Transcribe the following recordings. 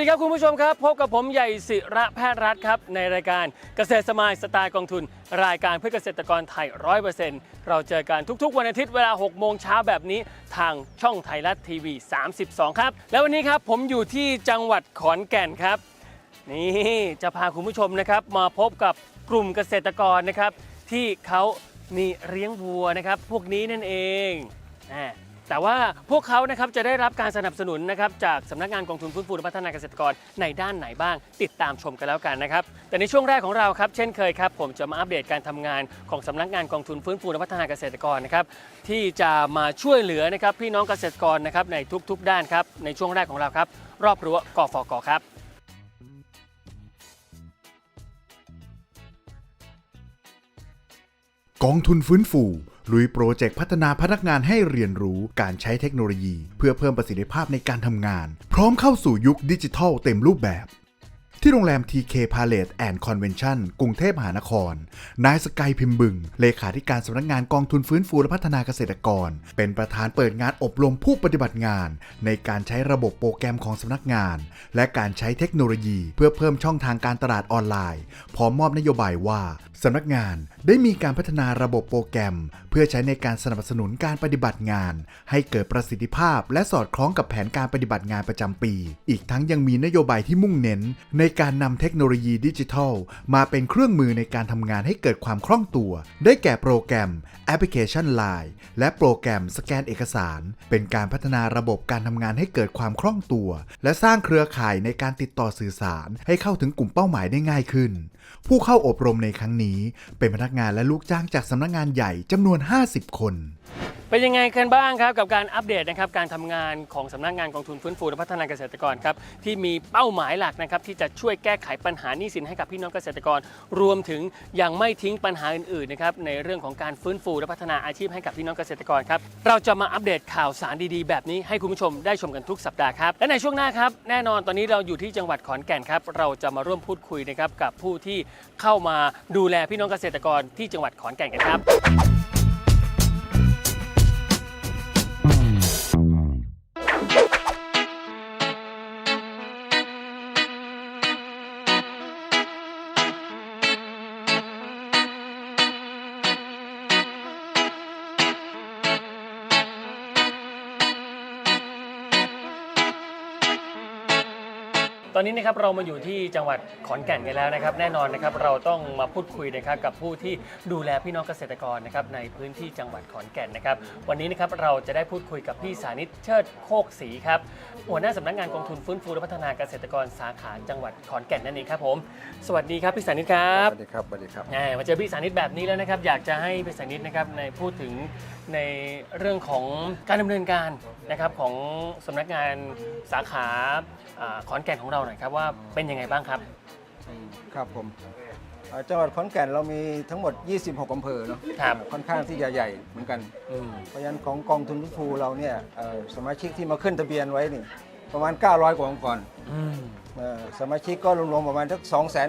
ดีครับคุณผู้ชมครับ พบกับผมใหญ่ศิระแพทย์รัฐครับ ในรายการเกษตรสมายสไตล์กองทุน รายการเพื่อเกษตรกรไทยร้อยเปอร์เซ็นต์เราเจอกันทุกๆ วันอาทิตย์เวลา 6 โมงเช้าแบบนี้ทางช่องไทยรัฐทีวี 32 ครับ แล้ววันนี้ครับผมอยู่ที่จังหวัดขอนแก่นครับ นี่จะพาคุณผู้ชมนะครับมาพบกับกลุ่มเกษตรกรนะครับ ที่เขานี่เลี้ยงวัวนะครับ พวกนี้นั่นเองอ่า แต่ว่าพวกเขานะครับจะได้รับการสนับสนุนนะครับจากสำนักงานกองทุนฟื้นฟูและพัฒนาเกษตรกรในด้านไหนบ้าง ติดตามชมกันแล้วกันนะครับแต่ในช่วงแรกของเราครับเช่นเคยครับผมจะมาอัปเดตการทำงานของสำนักงานกองทุนฟื้นฟูและพัฒนาเกษตรกรนะครับที่จะมาช่วยเหลือนะครับพี่น้องเกษตรกรนะครับในทุกๆ ด้านครับในช่วงแรกของเราครับรอบรั้วกฟกครับ กองทุนฟื้นฟู ลุยโปรเจกต์พัฒนาพนักงานให้เรียนรู้การใช้เทคโนโลยี เพื่อเพิ่มประสิทธิภาพในการทำงาน พร้อมเข้าสู่ยุคดิจิทัลเต็มรูปแบบ ที่โรงแรม TK Palace and Convention กรุงเทพมหานคร นายสกายพิมพ์บึง เลขาธิการสำนักงานกองทุนฟื้นฟูและพัฒนาเกษตรกร เป็นประธานเปิดงานอบรมผู้ปฏิบัติงาน ในการใช้ระบบโปรแกรมของสำนักงาน และการใช้เทคโนโลยี เพื่อเพิ่มช่องทางการตลาดออนไลน์ พร้อมมอบนโยบายว่า สำนักงานได้มีการพัฒนาระบบโปรแกรม เพื่อใช้ในการสนับสนุนการปฏิบัติงาน ให้เกิดประสิทธิภาพ และสอดคล้องกับแผนการปฏิบัติงานประจำปี อีกทั้งยังมีนโยบายที่มุ่งเน้น ในการนำเทคโนโลยีดิจิทัล มาเป็นเครื่องมือในการทำงานให้เกิดความคล่องตัว ได้แก่โปรแกรมแอปพลิเคชัน Line และโปรแกรมสแกนเอกสาร เป็นการพัฒนาระบบการทำงานให้เกิดความคล่องตัว และสร้างเครือข่ายในการติดต่อสื่อสาร ให้เข้าถึงกลุ่มเป้าหมายได้ง่ายขึ้น ผู้เข้าอบรมในครั้งนี้เป็นพนักงานและลูกจ้างจากสำนักงานใหญ่จำนวน 50 คน เป็นยังไงกันบ้างครับกับการอัปเดตนะครับการทำงานของสำนักงานกองทุนฟื้นฟูและพัฒนาเกษตรกรครับที่มีเป้าหมายหลักนะครับที่จะช่วยแก้ไขปัญหาหนี้สินให้กับพี่น้องเกษตรกร รวมถึงยังไม่ทิ้งปัญหาอื่นๆนะครับในเรื่องของการฟื้นฟูและพัฒนาอาชีพให้กับพี่น้องเกษตรกรครับเราจะมาอัปเดตข่าวสารดีๆ แบบนี้ให้คุณผู้ชมได้ชมกันทุกสัปดาห์ครับและในช่วงหน้าครับแน่นอนตอนนี้เราอยู่ที่จังหวัดขอนแก่นครับเราจะมาร่วมพูดคุยนะครับกับผู้ที่เข้ามาดูแลพี่น้องเกษตรกรที่จังหวัดขอนแก่นกันครับ นนี้นะครับเรามาอยู่ที่จังหวัดขอนแก่นกันแล้วนะครับ แน่นอนนะครับเราต้องมาพูดคุยนะครับกับผู้ที่ดูแลพี่น้องเกษตรกรนะครับในพื้นที่จังหวัดขอนแก่นนะครับ วันนี้นะครับเราจะได้พูดคุยกับพี่สานิตเชิดโคกศรีครับหัวหน้าสำนักงานกองทุนฟื้นฟูและพัฒนาเกษตรกรสาขาจังหวัดขอนแก่นนั่นเองครับผมสวัสดีครับพี่สานิตครับสวัสดีครับสวัสดีครับแหมมาเจอพี่สานิตแบบนี้แล้วนะครับ อยากจะให้พี่สานิตนะครับในพูดถึงในเรื่องของการดำเนินการนะครับของสำนักงานสาขาอ่าขอนแก่นของเราหน่อยครับว่าเป็นยังไงบ้างครับ ครับผมเอ่อจังหวัดขอนแก่นเรามีทั้งหมด 26 อำเภอเนาะครับ ค่อนข้างที่จะใหญ่เหมือนกัน อืม เพราะฉะนั้นของกองทุนฟื้นฟูเราเนี่ยเอ่อสมาชิกที่มาขึ้นทะเบียนไว้นี่ประมาณ 900 กว่าองค์กรอืม เอ่อสมาชิกก็รวมๆประมาณสัก 2 6 0 0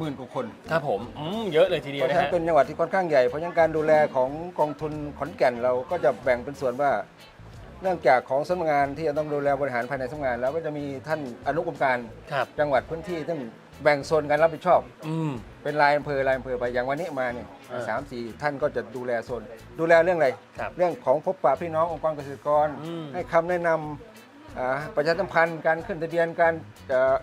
0 0 กว่าคน ครับผม อืม เยอะเลยทีเดีเพยวราะนะฉะนั้นฮะเป็นจังหวัดที่ค่อนข้างใหญ่ เพราะฉะนั้นการดูแลของกองทุนขอนแก่นเราก็จะแบ่งเป็นส่วนว่า เนื่องจากของสำนักงานที่จะต้องดูแลบริหารภายในสำนักงาน แล้วก็จะมีท่านอนุกรรมการครับจังหวัดพื้นที่ซึ่งแบ่งโซนการรับผิดชอบ อืม เป็นรายอำเภอรายอำเภอไปอย่างวันนี้มาเนี่ยอ่าสามสี่ท่านก็จะดูแลโซน ดูแลเรื่องอะไร ครับเรื่องของพบปะพี่น้ององค์กรเกษตรกร อืมให้คำแนะนำอ่าประชาสัมพันธ์การขึ้นทะเบียนการเอ่อ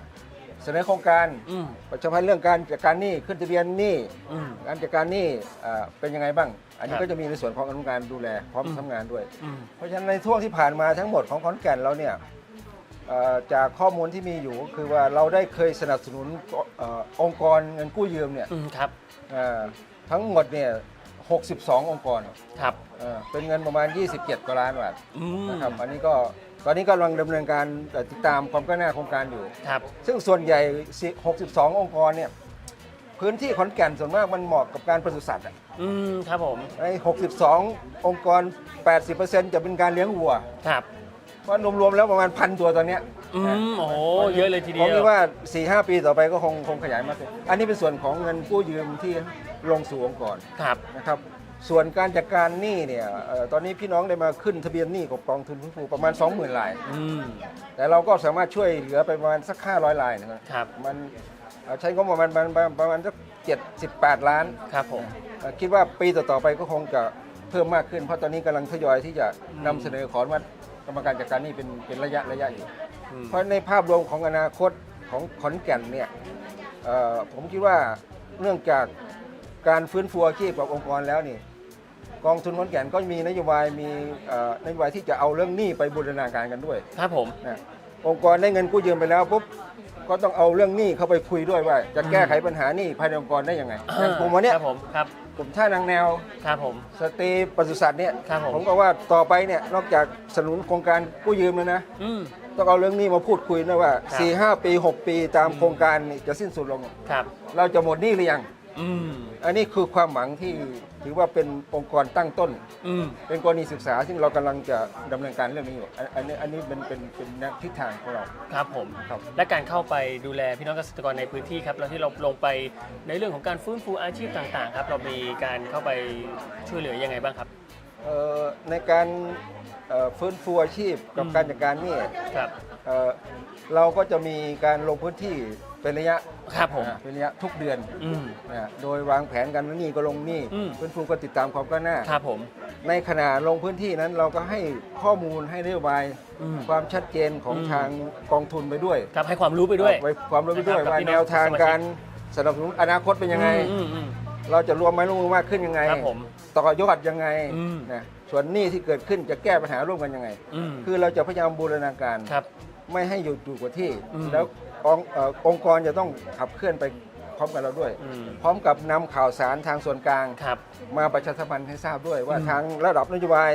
เสนอโครงการอืมประชาพันธ์เรื่องการจัดการหนี้ขึ้นทะเบียนหนี้อืม การจัดการหนี้เอ่อเป็นยังไงบ้าง อันนี้ครับ ก็จะมีในส่วนของอนุการดูแลพร้อมอืมทำงานด้วย อืม เพราะฉะนั้นในช่วงที่ผ่านมาทั้งหมดของขอนแก่นเราเนี่ยเอ่อจากข้อมูลที่มีอยู่ก็คือว่าเราได้เคยสนับสนุนเออองค์กรเงินกู้ยืมเนี่ยอืมครับ เอ่อทั้งหมดเนี่ย 62 องค์กรครับ เอ่อเป็นเงินประมาณ 27กว่าล้านบาทอืมนะครับอันนี้ก็ ตอนนี้กำลังดำเนินการเอ่อติดตามความก้าวหน้าโครงการอยู่ ครับ ซึ่งส่วนใหญ่ 62 องค์กรเนี่ยพื้นที่ขอนแก่นส่วนมากมันเหมาะกับการปศุสัตว์อะอืมครับผมไอ้62 องค์กร 80%จะเป็นการเลี้ยงวัว ครับเพราะรวมๆแล้วประมาณพันตัวตอนเนี้ยอืนะมโอ้โหเยอะเลยทีเดีผมยวคิดว่า 4-5 ปีต่อไปก็คงคงขยายมากขึ้นอันนี้เป็นส่วนของเงินกู้ยืมที่ลงสู่องค์กรครับนะครับ ส่วนการจัดการหนี้เนี่ยเอ่อตอนนี้พี่น้องได้มาขึ้นทะเบียนหนี้กับกองทุนฟื้นฟูประมาณ 20,000ราย อืมแต่เราก็สามารถช่วยเหลือไปประมาณสัก 500รายนะครับ ครับมันเอ่อใช้งบประมาณประมาณประมาณสัก78 ล้านครับผม เอ่อคิดว่าปีต่อๆไปก็คงจะเพิ่มมากขึ้น เพราะตอนนี้กำลังทยอยที่จะนำเสนอขออนุมัติกรรมการจัดการหนี้เป็นเป็นระยะระยะอยู่ อืม เพราะในภาพรวมของอนาคตของขอนแก่นเนี่ยเอ่อผมคิดว่าเนื่องจากการฟื้นฟูอาชีพกับองค์กรแล้วนี่ กองทุนขอนแก่นก็มีนโยบายมีเอ่อนโยบายที่จะเอาเรื่องหนี้ไปบูรณาการกันด้วยครับผม นะองค์กรได้เงินกู้ยืมไปแล้วปุ๊บก็ต้องเอาเรื่องหนี้เข้าไปคุยด้วยว่า จะแก้ไขปัญหาหนี้ภายในองค์กรได้ยังไงอย่างกลุ่มวันเนี้ยครับผมครับกลุ่มท่านางแนว ครับผม สตรีปศุสัตว์เนี่ยครับผมผมก็ว่าต่อไปเนี่ยนอกจากสนับสนุนโครงการกู้ยืมแล้วนะ อืม ต้องเอาเรื่องหนี้มาพูดคุยนะว่าครับ 4 5 ปี 6 ปีตามโครงการนี่จะสิ้นสุดลง ครับ เราจะหมดหนี้หรือยัง อืม อันนี้คือความหวังที่ ถือว่าเป็นองค์กรตั้งต้น อืม เป็นกรณีศึกษาซึ่งเรากำลังจะดำเนินการเรื่องนี้อยู่อันอันนี้อันนี้เป็นเป็นเป็นแนวทิศทางของเรา ครับผม ครับ และการเข้าไปดูแลพี่น้องเกษตรกรในพื้นที่ครับแล้วที่เราลงไปในเรื่องของการฟื้นฟูอาชีพต่างๆ ครับ เรามีการเข้าไปช่วยเหลือยังไงบ้างครับ เอ่อในการเอ่อฟื้นฟูอาชีพกับอืม การจัดการหนี้ครับ เอ่อเราก็จะมีการลงพื้นที่ เป็นระยะครับผม อ่าเป็นระยะทุกเดือนอืม นะโดยวางแผนกันว่านี่ก็ลงนี่อืมฟื้นฟูก็ติดตามความก้าวหน้า ครับผม ในขณะลงพื้นที่นั้นเราก็ให้ข้อมูลให้นโยบายอืม ความชัดเจนของอืม ทางกองทุนไปด้วยครับให้ความรู้ไปด้วย ไว้ความรู้ไปด้วยนะครับว่ากับพี่น้แนองวทางสมาชิก การสนับสนุนอนาคตเป็นยังไง อืมอืม เราจะรวมไม้ร่วมมือมากขึ้นยังไง ครับผมต่อยอดยังไงอืม นะส่วนหนี้ที่เกิดขึ้นจะแก้ปัญหาร่วมกันยังไง อืมคือเราจะพยายามบูรณาการ ครับ ไม่ให้อยู่อยู่กับที่ อืมแล้ว องค์เอ่อองค์กรจะต้องขับเคลื่อนไปพร้อมกับเราด้วย อืม พร้อมกับนำข่าวสารทางส่วนกลาง ครับ มาประชาสัมพันธ์ให้ทราบด้วยว่าอืม ทางระดับนโยบาย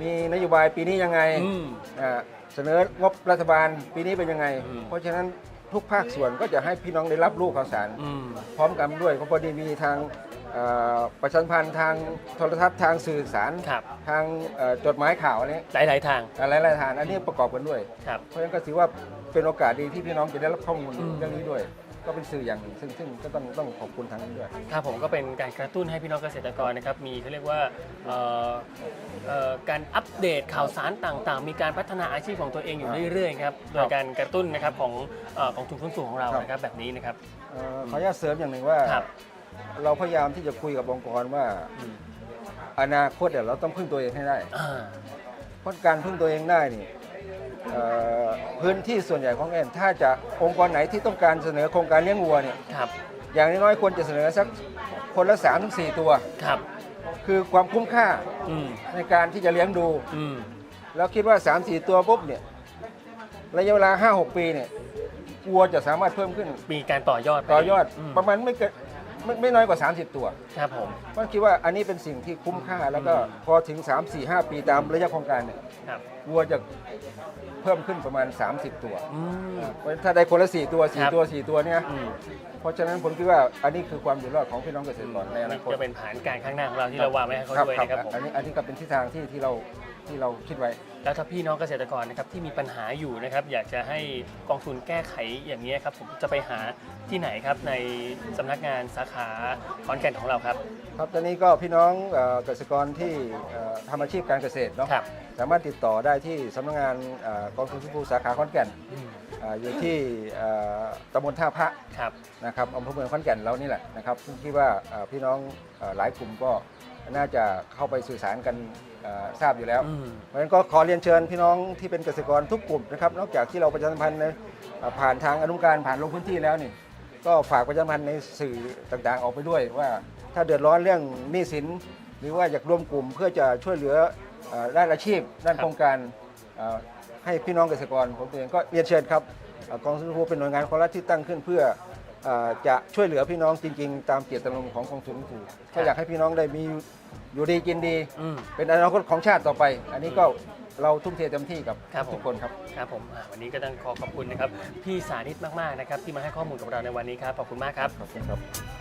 มีนโยบายปีนี้ยังไงอืม อ่าเสนองบรัฐบาลปีนี้เป็นยังไง อืม เพราะฉะนั้นทุกภาคส่วนก็จะให้พี่น้องได้รับรู้ข่าวสาร อืม พร้อมกันด้วยเพราะพอดีมีทางเอ่อประชาสัมพันธ์ทางโทรทัศน์ทางสื่อสาร ครับ ทางเอ่อจดหมายข่าวอะไรหลายๆทาง หลายๆทางอันนี้ประกอบกันด้วย ครับ เพราะฉะนั้นก็ถือว่า เป็นโอกาสดีที่พี่น้องจะได้รับข้อมูลอืม เรื่องนี้ด้วย ก็เป็นสื่ออย่างหนึ่งซึ่งซึ่งก็ต้องต้องขอบคุณทางนี้ด้วย ครับผมก็เป็นการกระตุ้นให้พี่น้องเกษตรกรนะครับมีเขาเรียกว่าเอ่อเอ่อการอัปเดตข่าวสารต่างๆ มีการพัฒนาอาชีพของตัวเองอยู่เรื่อยๆครับโดยการกระตุ้นนะครับของเอ่อของทุนฟื้นฟูของเราครับ นะครับแบบนี้นะครับ เอ่อขออนุญาตเสริมอย่างหนึ่งว่า ครับเราพยายามที่จะคุยกับองค์กรว่า อืมอนาคตเดี๋ยวเราต้องพึ่งตัวเองให้ได้ อ่า เพราะการพึ่งตัวเองได้นี่เอ่อ พื้นที่ส่วนใหญ่ของแอนถ้าจะองค์กรไหนที่ต้องการเสนอโครงการเลี้ยงวัวเนี่ยครับอย่างน้อยๆควรจะเสนอสักคนละ3าถึงสตัวครับ คือความคุ้มค่าอืมในการที่จะเลี้ยงดูอืมแล้วคิดว่า 3 4 ตัวปุ๊บเนี่ยระยะเวลา 5 6 ปีเนี่ยวัวจะสามารถเพิ่มขึ้น มีการต่อยอดไปต่อยอดมประมาณไม่เกิน ไม่ไม่น้อยกว่า 30 ตัวครับผมเพราะคิดว่าอันนี้เป็นสิ่งที่คุ้มค่าแล้วก็พอถึง 3 4 5 ปีตามระยะโครงการเนี่ยครับ วัวจะเพิ่มขึ้นประมาณ 30 ตัว อืมเพราะถ้าได้คนละ 4 ตัว ครับ 4 ตัว 4 ตัวเนี่ยอืมเพราะฉะนั้นผมคิดว่าอันนี้คือความอยู่รอดของพี่น้องเกษตรกรในอนาคตจะเป็นแผนการข้างหน้าของเราที่เราวางไว้ให้เขาครับด้วยครับนะครับผม อันนี้อันนี้ก็เป็นทิศทางที่ที่เรา ที่เราคิดไว้ แล้วถ้าพี่น้องเกษตรกรนะครับที่มีปัญหาอยู่นะครับ อยากจะให้กองทุนแก้ไขอย่างนี้ยครับผมจะไปหาที่ไหนครับในสำนักงานสาขาขอนแก่นของเราครับ ครับตอนนี้ก็พี่น้องเอ่อเกษตรกรที่เอ่อทำอาชีพการเกษตรเนาะครับ สามารถติดต่อได้ที่สำนักงานเอ่อกองทุนฟื้นฟูสาขาขอนแก่นอืมเอ่ออยู่ที่เอ่อตำบลท่าพระครับ นะครับอำเภอเมืองขอนแก่นเรานี่แหละนะครับซึ่งคิดว่าเอ่อพี่น้องเอ่อหลายกลุ่มก็น่าจะเข้าไปสื่อสารกันเอ่อทราบอยู่แล้ว อืม เพราะฉะนั้นก็ขอเรียนเชิญพี่น้องที่เป็นเกษตรกรทุกกลุ่มนะครับนอกจากที่เราประชาสัมพันธ์ในเอ่อผ่านทางอนุการผ่านลงพื้นที่แล้วนี่ก็ฝากประชาสัมพันธ์ในสื่อต่างๆ ออกไปด้วยว่าถ้าเดือดร้อนเรื่องหนี้สิน หรือว่าอยากรวมกลุ่มเพื่อจะช่วยเหลือเอ่อด้านอาชีพ ด้านครับโครงการเอ่อให้พี่น้องเกษตรกรผมเองก็เรียนเชิญครับเอ่อกองทุนฟูเป็นหน่วยงานของรัฐที่ตั้งขึ้นเพื่อเอ่อ จะช่วยเหลือพี่น้องจริง ๆ ตามเจตจำนงของกองทุนฟูก็อยากให้พี่น้องได้มีอยู่ดีกินดี อืม เป็นอนาคตของชาติต่อไป อันนี้ก็เราทุ่มเทเต็มที่กับครับผม ทุกคนครับ ครับผมอ่าวันนี้ก็ต้องขอขอบคุณนะครับ พี่สาธิตมาก ๆ นะครับ ที่มาให้ข้อมูลกับเราในวันนี้ครับ ขอบคุณมากครับ ขอบคุณครับ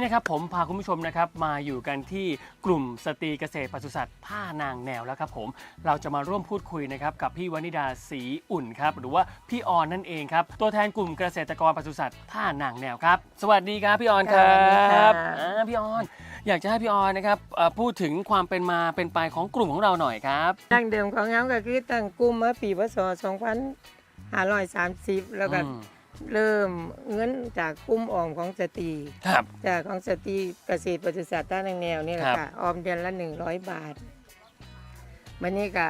นนี้นะครับผมพาคุณผู้ชมนะครับมาอยู่กันที่กลุ่มสตรีเกษตรปศุสัตว์ท่านางแนวแล้วครับผมเราจะมาร่วมพูดคุยนะครับกับพี่วนิดาศรีอุ่นครับหรือว่าพี่ออนนั่นเองครับตัวแทนกลุ่มเกษตรกรปศุสัตว์ท่านางแนวครับ สวัสดีครับพี่ออนครัสวัสดีค่ะ บอ่าพี่ออน อยากจะให้พี่ออนนะครับเอ่อพูดถึงความเป็นมาเป็นไปของกลุ่มของเราหน่อยครับ ดั้งเดิมของเขาก็คือตั้งกลุ่มมาปีพศ2530 แล้วก็อืม เริ่มเงินจากกลุ่มออมของสตรีครับ จากของสตรีเกษตรปศุสัตว์ต้านแนวนี่แหละครับค่ะออมเดือนละ 100 บาทวันนี้ก็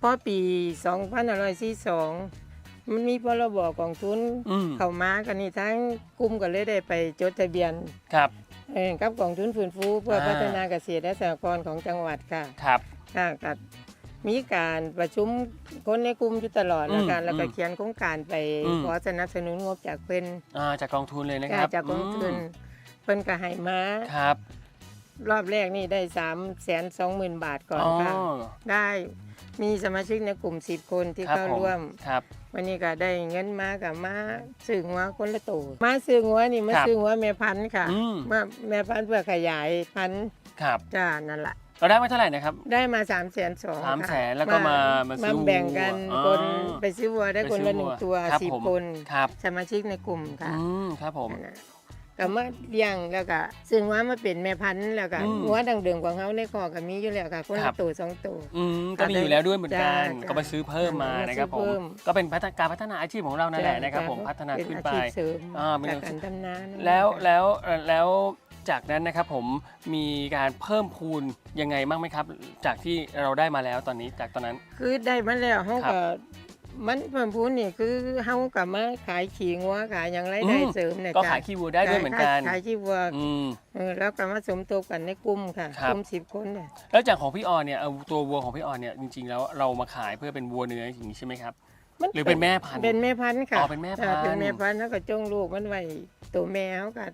พอปี2542มันมีพรบกองทุนอืมเข้ามากันนี่ทั้งกลุ่มก็เลยได้ไปจดทะเบียนครับเอ่อกับกองทุนฟื้นฟู เพื่ออ่าพัฒนาเกษตรและสหกรณ์ของจังหวัดค่ะ ครับค่ะก็ มีการประชุมคนในกลุ่มอยู่ตลอดอืมแล้วกันแล้วก็อืมเขียนโครงการไปอืม ขอสนับสนุนงบจากเพิ่นอ่าจากกองทุนเลยนะครับจากกองทุนอืมเพิ่นก็ให้มาครับ รอบแรกนี่ได้3ามแสนสองหมื่นบาทก่อนอ๋อค่ะ ได้มีสมาชิกในกลุ่ม 10 คนที่ครับเข้าผมร่วม ครับ วันนี้ก็ได้เงินมากับมาซื้อหัวคนละตัวมาซื้อหัวนี่มาครับซื้อหัวแม่พันธุ์ค่ะอืม มาแม่พันธุ์เพื่อขยายพันธุ์ครับ จ้านั่นแหละ เราได้มาเท่าไหร่นะครับ ได้มา3ามแสนสองสามแสนแล้วก็มามาซื้อแบ่งกันวัวคนอ๋อไปซื้อวัวได้คนละหนึ่งตัวครับสิบผมคนครับ สมาชิกในกลุ่มค่ะอืมครับผม นั่นน่ะก็มาเลี้ยงแล้วก็ซึ่งว่ามาเป็นแม่พันธุ์แล้วก็อืมหัวดังเดิมของเขาในคอกก็มีอยู่แล้วค่ะ คนครัละบ ตัวสองตัว อืมก็มีอยู่แล้วด้วยเหมือนกัน จ้าก็ไปซื้อเพิ่มมาจ้านะครับผซื้อม เพิ่ม ก็เป็นพัฒนาการพัฒนาอาชีพของเรานั่นแหละนะครับผม พัฒนาเป็นขึ้นอาไปชีพเสริมอ่าเป็นจากการทำนานั่นแล้วค่ะ แล้วเอ่อแล้ว จากนั้นนะครับผมมีการเพิ่มพูนยังไงบ้างไหมครับ จากที่เราได้มาแล้วตอนนี้จากตอนนั้น คือได้มาแล้วเขาครับก็มันเพิ่มพูนนี่คือเขากับมาขายขิงวัวขายอย่างไรได้อืมเสริมเนี่ยก็จ้ะขายขี้วัวได้ด้วยเหมือนกันขายขี้วัวอืม เออแล้วก็มาสมทบกันในกลุ่มค่ะครับ กลุ่มสิบคนเนี่ยแล้วจากของพี่ออนเนี่ยเอาตัววัวของพี่ออนเนี่ยจริงๆแล้วเรามาขายเพื่อเป็นวัวเนื้ออย่างนี้ใช่ไหมครับ หรือเป็นแม่พันธุ์เป็นแม่พันธุ์ค่ะอ๋อเป็นแม่พันธุ์จ้ะเป็นแม่พันธุ์แล้วก็จ้องลูกมันไว้ตัวแม่เขาก็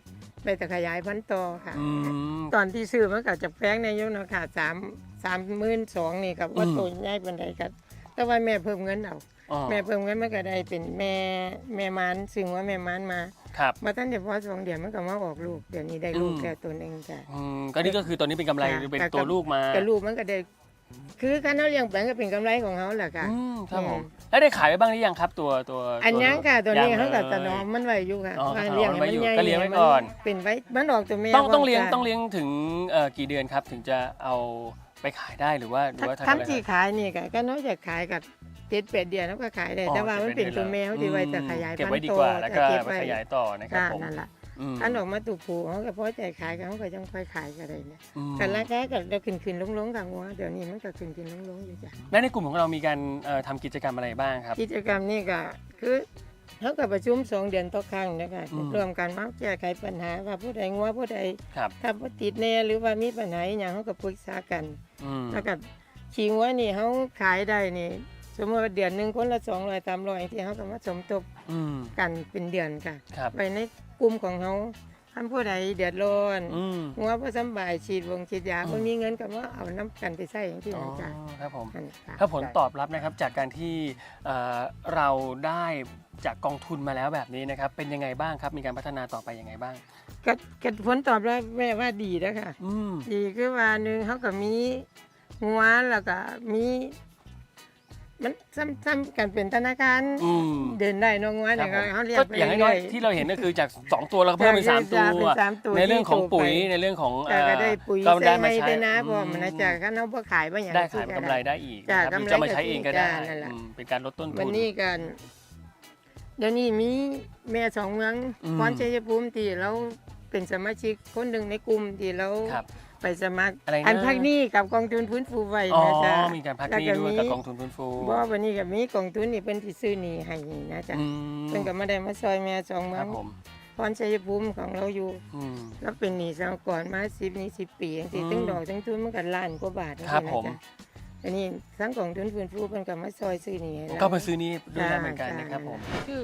ไปแต่ขยายพันธุ์ต่อค่ะ อืม ตอนที่ซื้อมันก็จะแพงในยุคนาค่ะสามสามหมื่นสองนี่ครับว่าอืม ตัวใหญ่ปันใดครับแต่ว่าแม่เพิ่มเงินเอาอ๋อแม่เพิ่มเงินมันก็ได้เป็นแม่แม่มันซึ่งว่าแม่มันมาครับ มาตั้งแต่พอสองเดือนมันก็มาออกลูกเดี๋ยวนี้ได้ลูกอืม แค่ตัวหนึงจ้ะ อืมก็นี่ก็คือตอนนี้เป็นกำไรค่ะหรือเป็นแต่กับตัวลูกมาแต่ลูกมันก็ได้คือการเขาเลี้ยงแปลงก็เป็นกำไรของเขาแหละค่ะ อืมครับผม อืม แล้วได้ขายไปบ้างหรือยังครับตัวตัวอันยังค่ะตัวนี้ยังเขากับลยตะนอมมันไว้อยู่ค่ะอ๋อว่าถนอมเลี้ยงให้ไว้มันอยู่ใหญ่ก็เลี้ยงไว้ให้มันก่อนเป็นไว้มันออกตัวแม่ต้องต้องพร้มเลี้ยงจ้ะต้องเลี้ยงถึงเอ่อกี่เดือนครับ ถึงจะเอาไปขายได้หรือว่าหรือว่าทำอะไรทำที่ขายนี่ก็ก็น้อยจากขายกับเจ็ดแปดเดือนแล้วก็ขายได้อ๋อแต่ว่ามันเป็นตัวแมวที่ไว้จะขยายเก็บพันไว้ธุ์ดีโตกว่าแล้วก็จะเก็บไปไว้ขยายต่อนะครับจ้าผมนั่นแหละ อืมอันออกมาตูผูเขาก็พอใจขายกันเขาก็ยังค่อยขายกันเลยเนี่ยอืมกันละแค่ก็เดี๋ยวขึ้นขึ้นลงลงๆกันว่าเดี๋ยวนี้มันก็ขึ้นขึ้นลงลงๆอยู่จ้ะและในกลุ่มของเรามีการเอ่อทำกิจกรรมอะไรบ้างครับ กิจกรรมนี่ก็คือเขากับประชุมสองเดือนต่อครั้งนะคะอืมรวมกันมาแก้ไขปัญหาว่าผู้ใดงัวผู้ใดครับถ้าบ่ติดแน่หรือว่ามีปัญหาอหย่างเขาก็ปรึกษากันอืมแล้วก็ชิงว่านี่เขาขายได้นี่สมมติว่าเดือนหนึ่งคนละสองร้อยสามร้อยที่เขาก็มาสมทบอืมกันเป็นเดือนค่ะครับไปใน กลุ่มของเขาท่านผู้ใดเดือดร้อนอืมหัวบ่สำบายฉีดวงฉีดยาอืมบ่มีเงินก็ว่าเอาน้ำกันไปใช้อย่างที่อ๋อนะจ๊ะครับผม นั่นค่ะ ถ้าผลตอบรับนะครับจากการที่เอ่อเราได้จากกองทุนมาแล้วแบบนี้นะครับ เป็นยังไงบ้างครับ มีการพัฒนาต่อไปยังไงบ้าง ก็ก็ผลตอบรับแม่ว่าดีแล้วค่ะ อืม ดีคือว่าหนึงเขาก็มีหัวแล้วก็มี มันซ้ำๆกันเป็นธนาคารอืมเดินได้เน้องหัวครัเนี่บยผมเขาเรียกก็ไปอย่างน้เรื่ออยยๆที่เราเห็นก็คือจาก 2 ตัวเราก็เพิ่มเป็น3ตัวเป็นสามตัวในเรื่องของปุ๋ยที่โตไปในเรื่องของแต่ก็ได้ปุ๋ยก็ใส่ได้มาให้ใช้ได้นะอืพอมันนะจ๊ะคันเขาบ่ขายบ่หยังได้ขายสิกำไรได้อีกจ้ะนะครับหรือกำไรจะมาใช้เองก็ได้จ้ะนั่นแหละ อืมเป็นการลดต้นทุวันน นี้กันเดี๋ยวนี้มีแม่สองเมืองอืม พรชัยภูมิที่เราเป็นสมาชิกคนหนึ่งในกลุ่มที่เราครับ ไปสมัครอะไรนะอันพักหนี้กับกองทุนฟื้นฟูไว้อ๋อ นะจ๊ะมีการพักหนี้ด้วยกับกองทุนฟื้นฟูบ่วันนี้ก็มีกองทุนนี่เพิ่นสิซื้อหนี้ให้นะจ๊ะอืมเพิ่นก็มาได้มาซอยแม่สองเมืคอรังบผมพรชัยภูมิของเราอยู่ อืม แล้วเป็นหนี้สหกรณ์มา10นี้10ปีจังซี่อืมทั้งดอกทั้งทุนมันก็ล้านกว่าบาทจังครับซี่ผนะมจ๊ะอันนี้ทั้งกองทุนฟื้นฟูเพิ่นก็มาซอยซื้อหนี้ให้เรา ก็มาซื้อนี้ด้วยจ้าเหมือนกันจ้านะครับผมคือ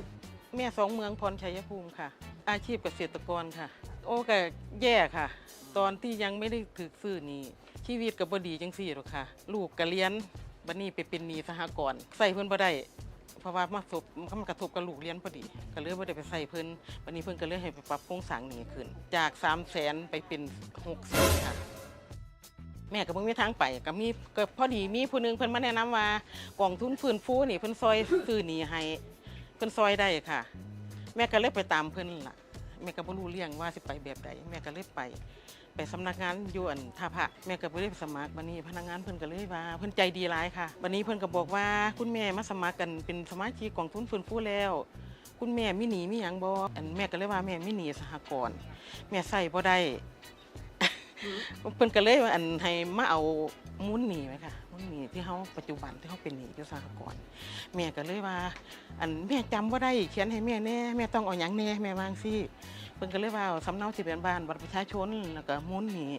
แม่สองเมืองพรชัยภูมิค่ะ อาชีพเกษตรกรค่ะ โอ้ก็แย่ค่ะ ตอนที่ยังไม่ได้ถือซื้อนี่ชีวิตกับบดีจังสี่หรอกค่ะ ลูกก็เรียนบัดนี้ไปเป็นหนี้สหกรณ์ใส่เพิ่อนบ่ได้เพราะว่ามาสบมันกระทบกับลูกเรียนพอดีก็เลยบ่ได้ไปใส่เพิ่นบัดนี้เพิ่นก็เลยให้ไปปรับโครงสร้างหนี้ขึ้น จาก3 0 0 0 0 0ไปเป็น6 0 0 0 0ค่ะ แม่ก็บ่มีทางไปก็มีก็พอดีมีผู้หนึงเพิ่นมาแนะนำว่ากองทุนฟื้นฟูนี่เพิ่นซอยซื้อหนี้ให้เพิ่นซอยได้ค่ะ แม่ก็เลยไปตามเพิ่นล่ะแม่ก็บ่รู้เรื่องว่าสิไปแบบใดแม่ก็เลยไป ไปสำนักงานอยู่อันท่าพระแม่ก็บ่ได้ไปสมัครบัดนี้พนักงานเพิ่นก็เลยว่าเพิ่นใจดีหลายค่ะบัดนี้เพิ่นก็บอกว่าคุณแม่มาสมัครกันเป็นสมาชิกกองทุนฟื้นฟูแล้ว คุณแม่มีหนี้มีหยังบ่อันแม่ก็เลยว่าแม่มีหนี้สหกรณ์แม่ใส่บ่ได้เพิ่นก็เลยว่าอันให้มาเอามูลหนี้ไหมค่ะมูลหนี้ที่เฮาปัจจุบันที่เฮาเป็นหนี้อยู่สหกรณ์แม่ก็เลยว่า อันแม่จำว่าได้เขียนให้แม่แน่แม่ต้องเอาหยังแน่แม่วาจั่งซี่ เพิ่นก็เลยว่าเอาสำเนาทะเบียนบ้านบัตรประชาชนแล้วก็มูลหนี้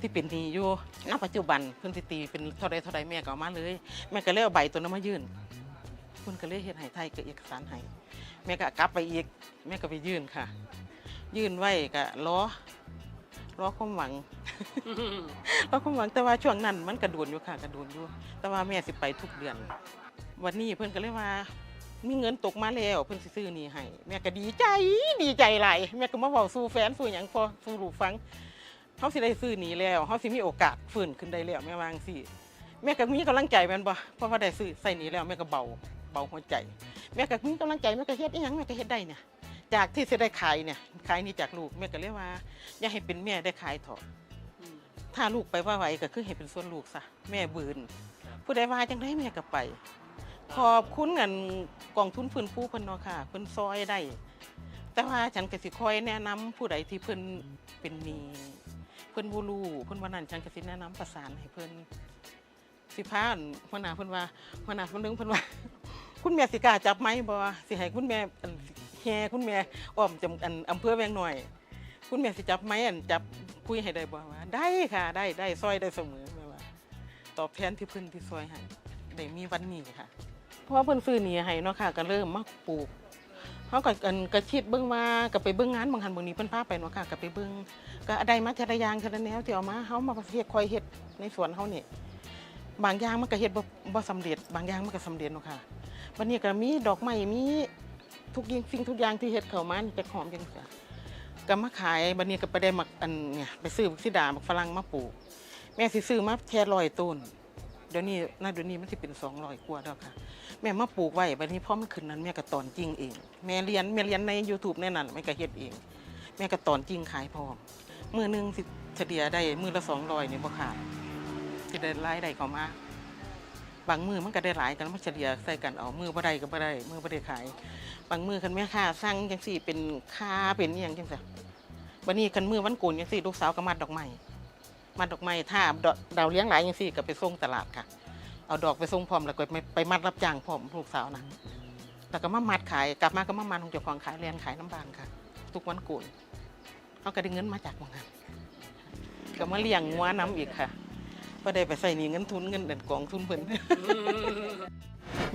ที่เป็นหนี้อยู่ณปัจจุบันเพิ่นสิตีเป็นเท่าใดเท่าใดแม่ก็เอามาเลย แม่ก็เลยเอาใบตัวนั้นมายื่นเพิ่นก็เลยเฮ็ดให้ไทยกับเอกสารให้แม่ก็กลับไปอีกแม่ก็ไปยื่นค่ะ ยื่นไว้ก็รอรอความหวัง รอความหวังแต่ว่าช่วงนั้นมันกระโดนอยู่ค่ะกระโดนอยู่ แต่ว่าแม่สิไปทุกเดือน วันนี้เพิ่นก็เลยว่า มีเงินตกมาแล้วเพิ่นสิซื้อนี่ให้แม่ก็ดีใจดีใจหลายแม่ก็มาเว้าสู่แฟนสู่หยังพอสู่ลูกฟังเฮาสิได้ซื้อนี่แล้วเฮาสิมีโอกาสฟื้นขึ้นได้แล้วแม่วาจั่งสิแม่ก็มีกำลังใจแม่นบ่เพราะว่าได้ซื้อใส่นี่แล้วแม่ก็เบาเบาหัวใจ แม่ก็มีกำลังใจแม่ก็เฮ็ดอีหยังแม่ก็เฮ็ดได้เนี่ยจากที่สิได้ขายเนี่ยขายนี่จากลูกแม่ก็เลยว่า อย่าให้เป็นแม่ได้ขายเถอะถ้าลูกไปว่าไหวก็คือให้เป็นส่วนลูกซะแม่บืนผู้ใดว่าจังไดแม่ก็ไป ขอบคุณเงินกองทุนฟื้นฟูเพิ่นเนาะค่ะเพิ่นซอยได้แต่ว่าฉันก็สิคอยแนะนำผู้ใดที่เพิ่นเป็นหนี้เพิ่นบ่รู้เพิ่นว่านั้นฉันก็สิแนะนำประสานให้เพิ่นสิพานหัวหน้าเพิ่นว่าหัวหน้าคนนึงเพิ่นว่า คุณแม่สิกล้าจับไหมบ่สิให้คุณแม่อันแห่คุณแม่อ้อมจำอันอำเภอแวงหน่อย คุณแม่สิจับไหมอันจับคุยให้ได้บ่ว่าได้ค่ะได้ได้ซอยได้เสมอแม่ว่าตอบแทนที่เพิ่นที่ซอยให้ได้มีวันนี้ค่ะ เพราะเพิ่นซื้อหนี่ให้เนาะค่ะก็เริ่มมาปลูกเขาก็กันก็คิดเบิ่งว่าก็ไปเบิ่งงานบางหันบางนี้เพิ่นพาไปเนาะค่ะก็ไปเบิ่งก็ได้มาแต่ละยางแต่ละแนวที่เอามาเฮามาเฮ็ดคอยเฮ็ดในสวนเฮานี่บางอย่างมันก็เฮ็ดบ่บ่สำเร็จ บางอย่างมันก็สำเร็จเนาะค่ะวันนี้ก็มีดอกไม้มีทุกอย่งสิ่งทุกอย่างที่เฮ็ดเข้ามานี่จะหอมจังซี่ก็มาขายบัดนี้ก็ไปได้มักอันเนี่ยไปซื้อบักซิดาบักฝรั่งมาปลูก แม่สิซื้อมาแค่ร้อยต้น ดี๋ยวนี้น่าเดี๋ยวนี้มันสิเป็นสองร้อยกว่าแล้วค่ะ แม่มาปลูกไว้บัดนี้พอมันขึ้นนั้นแม่ก็ตอนจริงเอง แม่เรียนแม่เรียนใน YouTube แน่นั่นแม่ก็เฮ็ดเอง แม่ก็ตอนจริงขายพร้อมมือหนึงสิเฉลี่ยได้มือละสองร้อยนี่บ่ขาดสิได้รายได้เข้ามาบางมือมันก็ได้หลายกันมันเฉลี่ยใส่กันเอามือบ่ได้ก็บ่ได้มือบ่ได้ขาย บางมือคันแม่ค้าสั่งจังซี่เป็นค่าเป็นอีหยังจังซี่บัดนี้คันมือวันโกนจังซี่ลูกสาวก็มัดดอกไม้ มัดดอกไม้ถ้าดอกดาวเลี้ยงหลายอย่างสี่ก็ไปส่งตลาดค่ะ เอาดอกไปส่งพร้อมแล้วก็ไปไปมัดรับจ้างพร้อมลูกสาวนะแล้วก็มามัดขายกลับมาก็มามันของเจ้าของขายเรียนขายน้ำบางค่ะ ทุกวันโกุนเขาก็ได้เงินมาจากบางงานก็มาเลี้ยงงัวน้ำอีกค่ะก็ได้ไปใส่หนี่เงินทุนเงินเดือนกองทุนเพิ่น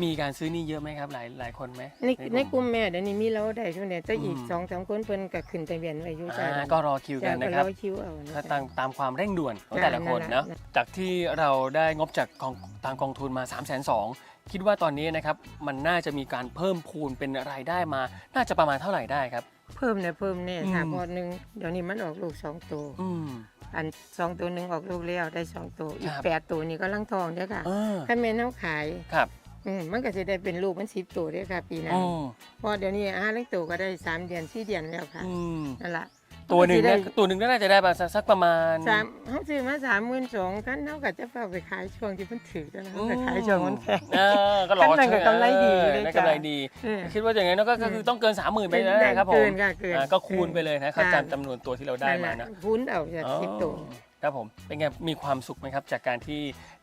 มีการซื้อนี่เยอะไหมครับ หลายหลายคนไหมในในกลุ่มแม่เดี๋ยวนี้มีเราได้ช่วงเนี้ยแต่อีกอืมสองสามคนเพิ่นก็ขึ้นทะเบียนไว้อยู่จ้าอ่าก็รอคิวกันนะครับ คิวเอานะถ้าจ๊ะตามตามความเร่งด่วนของจ้ะแต่ละคนนั่นแหละเนาะจากที่เราได้งบจากกองทางกองทุนมา 3 2 0 0 0คิดว่าตอนนี้นะครับมันน่าจะมีการเพิ่มพูนเป็นรายได้มา น่าจะประมาณเท่าไหร่ได้ครับ เพิ่มเนี่ยเพิ่มเนี่ยค่ะอืมพอหนึ่งเดี๋ยวนี้มันออกลูกสองตัวอืม อันสองตัวหนึ่งออกลูกแล้วได้สองตัวอีกครับ แปดตัวนี้ก็ลังทองเด้อค่ะเออถ้าแม่นเอาขายครับ อืมมันก็จะได้เป็นลูกมันสิบตัวเด้อค่ะ ปีหนั้อ๋นอพอเดี๋ยวนี้อาหารลังตัวก็ได้สามเดือนสี่เดือนแล้วค่ะอืมนั่นแหละตัวหนึ่งมัเนี่ยก็สิได้ตัวหนึ่งน่าจะได้ประมาณสักประมาณ สามเขาซื้อมาสามหมื่นสองกันเขาก็จะเอาไปขายช่วงที่มันถือกันนะเขาก็ขายช่วงมันแพง เออก็รอขั้นหนึ่งก็กำไรดีเออเลย ได้จ้ะกำไรดี เออ คิดว่าอย่างนั้นก็ก็คือต้องเกิน 30,000ไปแล้วนะครับผมเกินค่ะเกินอ่าก็คูณไปเลยนะครับค่ะตามจำนวนตัวที่เราได้มานั่นนะแหละพุ้นเอาจากสิบตัว อ๋อครับผมเป็นไงมีความสุขไหมครับจากการที่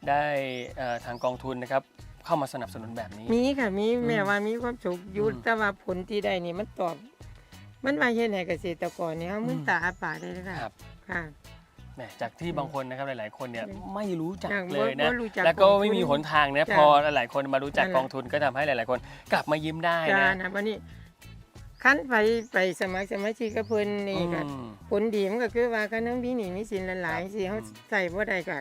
ได้เอ่อทางกองทุนนะครับ เข้ามาสนับสนุนแบบนี้ มีค่ะมีอืมแม่ว่ามีความสุขอยู่อืมแต่ว่าผลที่ได้นี่มันตอบ มันว่าเฮ็ดให้เกษตรกรเนี่ยเขามึนอืมตาอาปากได้เลยค่ะครับค่ะ แหมจากที่บางคนนะครับหลาย ๆ คนเนี่ยอืมไม่รู้จักอย่างเลยนะบ่รู้จักแล้วก็กองทุนไม่มีหนทางนะจ้ะพอหลายๆคนมารู้จักนั่นแหละ กองทุนก็ทำให้หลาย ๆ คน กลับมายิ้มได้จ้านะนะวันนี้ขั้นไปไปสมัครสมาชิกกับเพิ่นนี่ก็อืม ผลดีมันก็คือว่าคันน้องมีหนี้มีสินหลายๆสิเฮาใส่บ่ได้ก็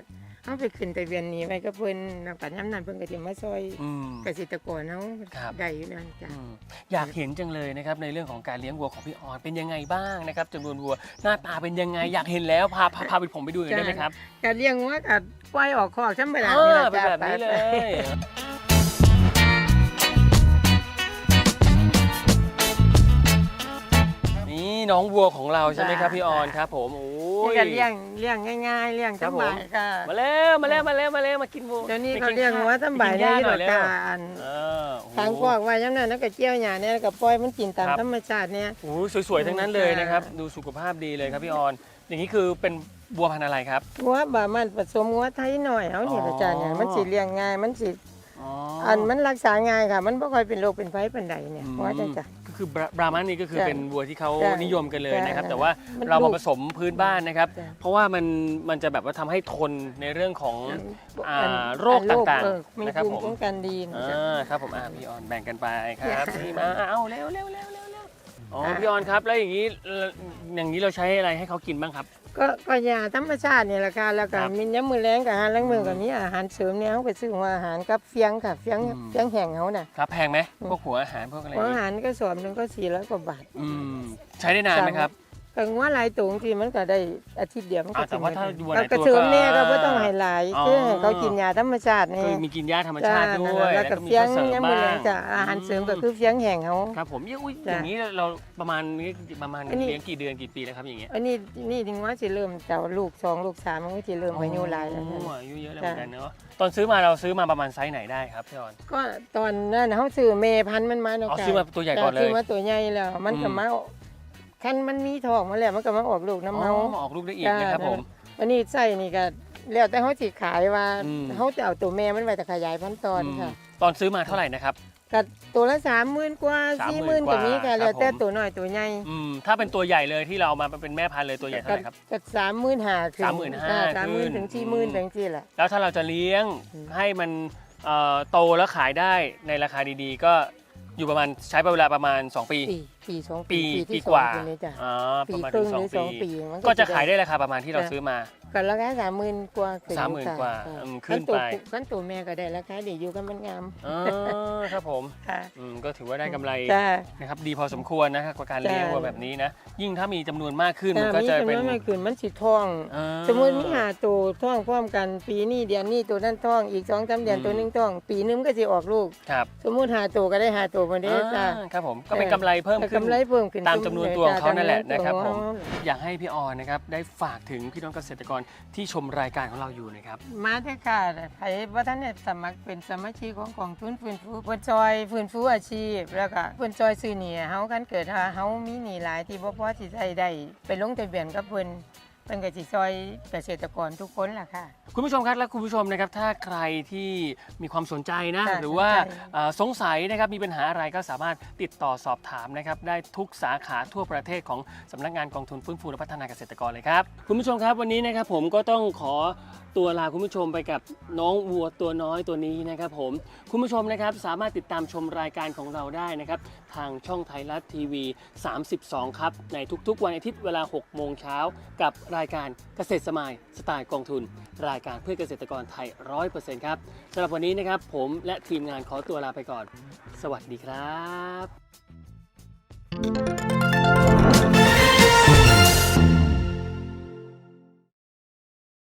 เฮาไปขึ้นทะเบียนหนี้ไว้กับเพิ่นแล้วก็ยามนั้นเพิ่นก็สิมาซอยอืม เกษตรกรเฮาครับ ได้อยู่นั่นจ้ะ อืมอยากเห็นจังเลยนะครับในเรื่องของการเลี้ยงวัวของพี่ออนเป็นยังไงบ้างนะครับจำนวนวัวหน้าตาเป็นยังไงอยากเห็นแล้วพาพาพาไปผมไปดูหน่อยได้ไหมครับก็เลี้ยงวัวก็ปล่อยออกคอกธรรมดาเอนี่อล่ะเป็นจ้ะแบบนี้เลไป ย นี่น้องวัวของเราใช่ไหมครับพี่ออนครับ ผมโอ้ นี่ยก็เลี้ยงเลี้ยงง่าย ๆเลี้ยงครับสบายผมค่ะมาแล้วมาแล้วมาแล้วมาแล้วมากินวัวเดี๋ยวนี้ไปเขากิเลี้ยงข้วัวสบายไปกินหได้ญ้าที่หน่ดออยกแล้วการเออโอ้โหทางคอกไว้ย้ำนั้นแล้วก็เจียวหญ้าเนี่ยแล้วก็ปล่อยมันกินตามครับธรรมชาติเนี่ยโอ้โหสวยๆทั้งนั้นเลยนะครับค่ะดูสุขภาพดีเลยครับพี่ออนอย่างนี้คือเป็นวัวพันธุ์อะไรครับวัวบามันผสมวัวไทยหน่อยเอานี่อ๋อละจ้าเนี่ยมันสิเลี้ยงง่ายมันสิอ๋ออันมันรักษาง่ายค่ะ มันบ่ค่อยเป็นโรคเป็นไฟปานใดเนี่ยอืมว่าจังจ้ะก็ คือบราบรามันนี่ก็คือใช่เป็นวัวที่เขาใช่นิยมกันเลยนะครับ ใช่แต่ว่ามันเราลูมากผสมพื้นบ้านนะครับ ใช่ เพราะว่ามันมันจะแบบว่าทำให้ทนในเรื่องของอ่าอันโรคต่างๆเออมีนะครับภูมิผมป้องกันดีนะอ่จ๊ะาครับผมอ่าพี่ออนแบ่งกันไปครับจ้ะนี่มาเอาเร็วเร็วเร็วเร็วเร็วอ๋อค่ะพี่ออนครับแล้วอย่างนี้เอ่ออย่างนี้เราใช้อะไรให้เขากินบ้างครับ ก็ก็ยาธรรมชาตินี่แหละค่ะแล้วก็ครับมีน้ำมือแรงกับอาหารล้างมือกับมีอาหารเสริมเนี่ยเขาไปซื้อหัวอาหารกับเฟียงค่ะเฟียงอืม เฟียงแห้งเขาน่ะครับแพงไหมอืมพวกหัวอาหารพวกอะไรอหัวย่างอานี้หารก็สอบหนึงก็สี่ร้อยกว่าบาท อืมใช้ได้นานไหมครับ ก็งัวหลายตัวที่มันก็ได้อาทิตย์เดียวมันก็อ่าแต่ว่าถ้าวัวหลายตัวก็เสริมเนี่ยก็บ่ต้องให้หลายอ๋อ คือให้เขากินยาธรรมชาตินี่คือมีกินหญ้าธรรมชาติด้วยแล้วก็มีเฟียงข้าวเสริมน้ำมืบ้าอแรงงจ้ะอาหารเสริมก็คือเฟียงแห้งเขา ครับผมเนี่ยอุ้ยอจ้ะย่างนี้เราประมาณนี้ประมาณอันนี้ เลี้ยงกี่เดือนกี่ปีแล้วครับอย่างเงี้ยอันนี้นี่ถึงว่าสิเริ่มแต่ลูกสองลูกสามมันก็สิเริ่มอายุหลายแล้วโอ้นะอายุเยอะแล้วเหมือนกันเนาะตอนซื้อมาเราซื้อมาประมาณไซส์ไหนได้ครับพี่ออน ก็ตอนนั้นเขาซื้อเมพันธุ์มันมาเนาะอ๋อค่ะซื้อมาตัวใหญ่ก่อนเลยซื้อมาตัวใหญ่แล้ว มันก็อืมมา คันมันมีทองมาแล้วมันก็มาออกลูกน้ำอ๋เฮาอออกลูกได้อีกนะครับผมอันนี้ใส่นี่ก็แล้วแต่เขาสิขายว่าอืม เขาจะเอาตัวแม่มันไว้แต่ขยายพันธุ์ตอนค่ะมตอนซื้อมาเท่าไหร่นะครับ ก็ตัวละสามหมื่นกว่า30,000สี่หมื่นกว่าก็มีค่ะครับ แล้วแต่ผมตัวน้อยตัวใหญ่อืมถ้าเป็นตัวใหญ่เลยที่เราเอามาเป็นแม่พันธุ์เลยตัวใหญ่เท่าไหร่ครับ ก็สามหมื่นห้า35,000สามหมื่นขึ้น ถึงสี่หมื่นอืมถึงสี่แหละ แล้วถ้าเราจะเลี้ยงอืม ให้มันเอ่อโตแล้วขายได้ในราคาดีๆ ก็อยู่ประมาณใช้เวลาประมาณ 2 ปีปี ปีสองปีปีปีที่สกองว่าปีนี้จ้ะอ๋อปปีระมาณคถึรึ่งงหสอรืงอสองปีปี มันก็จะได้ขายได้ราคาประมาณที่เราจ้ะซื้อมา ก็ราคาสามหมื่นกว่าขึ้สามหมื่นอยู่กว่าค่ะอืมขึ้นขั้ตัวไป ขั้นตัวแม่ก็ได้ราคาดีอยู่กันมันงามอ๋อครับผมค่ะอืมก็ถือว่าได้กำไรจ้านะครับดีพอสมควรนะครับกับการเลี้ยงจ้ะวัวแบบนี้นะ ยิ่งถ้ามีจำนวนมากขึ้นมันก็มีจะจำนเป็นวนไม่ขึ้นมันสิท้อง อ่า สมมติมีหาตัวท้องพร้อมกัน ปีนี้เดือนนี้ตัวนั้นท้องอีกสองสามเดือนอืม ตัวหนึงท้อง ปีนึงก็จะออกลูก ครับสมมุติหาตัวก็ได้หาตัวมาได้จ้าอ่าครับผมก็เป็นกำไรเพิ่มขึ้นกำไรเพิ่มขึ้นตามจำนวนตัวของเขานั่นแหละนะครับผมจำวตัวของเขาอยากให้พี่ออนนะครับได้ฝากถึงพี่น้องเกษตรกรที่ชมรายการของเราอยู่นะครับมาเถอะค่ะไผว่าท่านเนี่ยสมัครเป็นสมาชิกของกองทุนฟื้นฟูเพิ่นซอยฟื้นฟูอาชีพ แล้วก็เพิ่นซอยซื้อหนี้ให้เฮากันเกิดว่าเฮามีหนี้หลายที่บ่พอสิใช้ได้ไปลงทะเบียนกับเพิ่น เพิ่นก็สิซอยเกษตรกรทุกคนล่ะค่ะ คุณผู้ชมครับและคุณผู้ชมนะครับถ้าใครที่มีความสนใจนะ ค่ะหรือว่าสนใจ เอ่อสงสัยนะครับมีปัญหาอะไรก็สามารถติดต่อสอบถามนะครับได้ทุกสาขาทั่วประเทศของสำนักงานกองทุนฟื้นฟูและพัฒนาเกษตรกรเลยครับคุณผู้ชมครับวันนี้นะครับผมก็ต้องขอตัวลาคุณผู้ชมไปกับน้องวัวตัวน้อยตัวนี้นะครับผม คุณผู้ชมนะครับสามารถติดตามชมรายการของเราได้นะครับ ทางช่องไทยรัฐทีวี 32 ครับ ในทุกๆวันอาทิตย์เวลา 6 โมงเช้ากับรายการเกษตรสมายสไตล์กองทุน รายการเพื่อเกษตรกรไทย100%ครับสำหรับวันนี้นะครับผมและทีมงานขอตัวลาไปก่อน สวัสดีครับ